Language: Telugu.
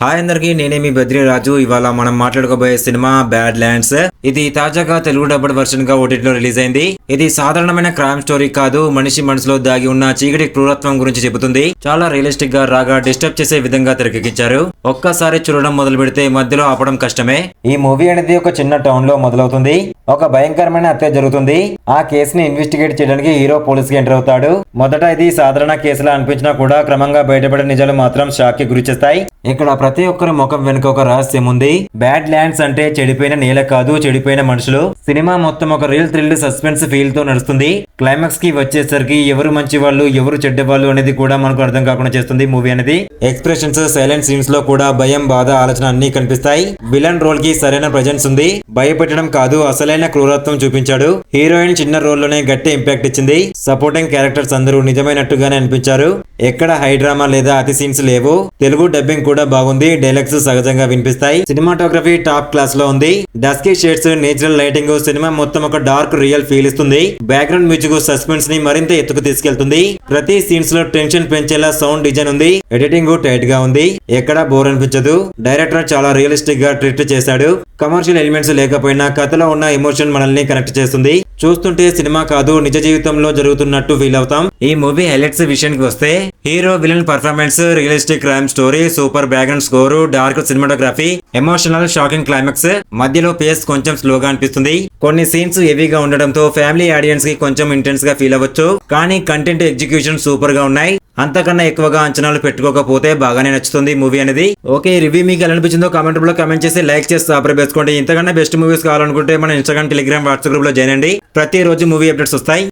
హాయ్ అందరికీ నేనే మీ బద్రీరాజు ఇవాళ మనం మాట్లాడుకోబోయే సినిమా బ్యాడ్ ల్యాండ్స్. ఇది తాజాగా తెలుగు డబ్బుడ్ వర్షన్గా ఓటీటీలో రిలీజ్ అయింది. ఇది సాధారణమైన క్రైమ్ స్టోరీ కాదు. మనిషి మనసులో దాగి ఉన్న చీకటి క్రూరత్వం గురించి చెబుతుంది. చాలా రియలిస్టిక్గా రాగా డిస్టర్బ్ చేసే విధంగా తెరకెక్కించారు. ఒక్కసారి చూడడం మొదలు పెడితే మధ్యలో ఆపడం కష్టమే. ఈ మూవీ అనేది ఒక చిన్న టౌన్లో మొదలవుతుంది. ఒక భయంకరమైన హత్య జరుగుతుంది. ఆ కేసుని ఇన్వెస్టిగేట్ చేయడానికి హీరో పోలీస్కి ఎంటర్ అవుతాడు. మొదట ఇది సాధారణ కేసులా అనిపించినా కూడా క్రమంగా బయటపడే నిజాలు మాత్రం షాక్కి గురి చేస్తాయి ఇక్కడ ప్రతి ఒక్కరి ముఖం వెనుక ఒక రహస్యం ఉంది. బ్యాడ్ ల్యాండ్స్ అంటే చెడిపోయిన నేల కాదు చెడిపోయిన మనుషులు. సినిమా మొత్తం ఒక రియల్ థ్రిల్ సస్పెన్స్ ఫీల్తో నడుస్తుంది. క్లైమాక్స్కి వచ్చేసరికి ఎవరు మంచి వాళ్ళు ఎవరు చెడ్డ వాళ్ళు అనేది కూడా మనకు అర్థం కాకుండా చేస్తుంది మూవీ అనేది. ఎక్స్ప్రెషన్స్ సైలెంట్ సీన్స్లో కూడా భయం బాధ ఆలోచన అన్ని కనిపిస్తాయి. విలన్ రోల్కి సరైన ప్రజెన్స్ ఉంది. భయపెట్టడం కాదు అసలైన క్రూరత్వం చూపించాడు. హీరోయిన్ చిన్న రోల్లోనే గట్టి ఇంపాక్ట్ ఇచ్చింది. సపోర్టింగ్ క్యారెక్టర్స్ అందరూ నిజమైనట్టుగానే అనిపించారు. ఎక్కడ హై డ్రామా లేదా అతి సీన్స్ లేవు. తెలుగు డబ్బింగ్ కూడా బాగుంది. డైలాగ్స్ సహజంగా వినిపిస్తాయి. సినిమాటోగ్రఫీ టాప్ క్లాస్లో ఉంది. Dusky shades natural lighting cinema మొత్తం ఒక డార్క్ రియల్ ఫీల్ ఇస్తుంది. బ్యాక్గ్రౌండ్ మ్యూజిక్ సస్పెన్స్ని మరింత ఎత్తుకు తీసుకెళ్తుంది. ప్రతి సీన్స్లో టెన్షన్ పెంచేలా సౌండ్ డిజైన్ ఉంది. ఎడిటింగ్ టైట్గా ఉంది. ఎక్కడా బోర్ అనిపించదు. డైరెక్టర్ చాలా రియలిస్టిక్గా ట్రీట్ చేశాడు. కమర్షియల్ ఎలిమెంట్స్ లేకపోయినా కథలో ఉన్న ఎమోషన్ మనల్ని కనెక్ట్ చేస్తుంది. చూస్తుంటే సినిమా కాదు నిజ జీవితంలో జరుగుతున్నట్టు ఫీల్ అవుతాం. ఈ మూవీ హైలైట్స్ విషయానికి వస్తే hero villain performance realistic crime story super background score dark cinematography emotional shocking climax మధ్యలో పేస్ కొంచెం స్లోగా అనిపిస్తుంది. కొన్ని సీన్స్ హెవీగా ఉండడంతో ఫ్యామిలీ ఆడియన్స్కి కొంచెం ఇంటెన్స్గా ఫీల్ అవ్వచ్చు. కానీ కంటెంట్ ఎగ్జిక్యూషన్ సూపర్గా ఉన్నాయి. అంతకన్నా ఎక్కువగా అంచనాలు పెట్టుకోకపోతే బాగానే నచ్చుతుంది మూవీ అనేది. ఓకే రివ్యూ మీకు ఎలా అనిపించిందో కామెంట్లో కామెంట్ చేసి లైక్ చేసి సబ్స్క్రైబ్ చేసుకోండి. ఇంతకన్నా బెస్ట్ మూవీస్ కావాలనుకుంటే మన ఇన్స్టాగ్రామ్ టెలిగ్రామ్ వాట్సాప్ గ్రూప్లో జాయిన్ అండి. ప్రతిరోజు మూవీ అప్డేట్స్ వస్తాయి.